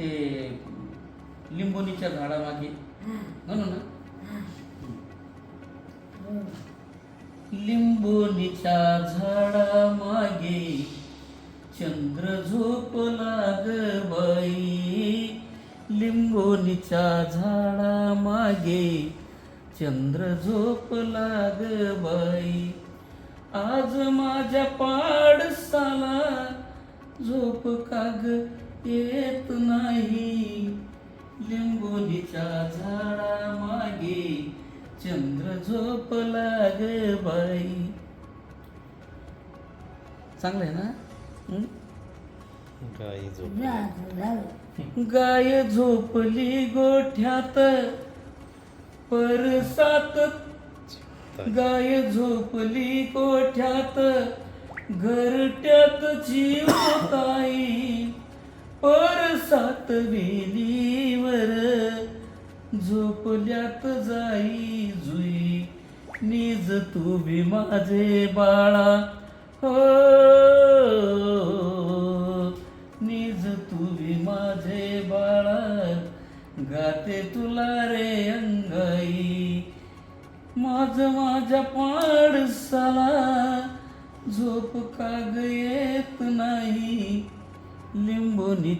ते लिंबोनीच्या झाडामागे. म्हणू ना. लिंबोनीच्या झाडामागे चंद्र झोपला ग बाई. लिंबोनीच्या झाडामागे चंद्र झोपला ग बाई. आज माझ्या पाडसाला झोप काग येत नाही. लिंबोनीच्या झाडामागे चंद्र झोपला ग बाई. चांगलं आहे ना? झोप झालं झालं गाय झोपली गोठ्यात. परसात. गाय झोपली गोठ्यात. घरट्यात जीवताई परसात वेलीवर झोपल्यात जाई जुई. निज तू बी माझे बाळा. हो निज तू बी माझे बाळा. गाते तुला रे अंगाई. माझ माझ्या पाडसाला झोप काग येत नाही? लिंबोनी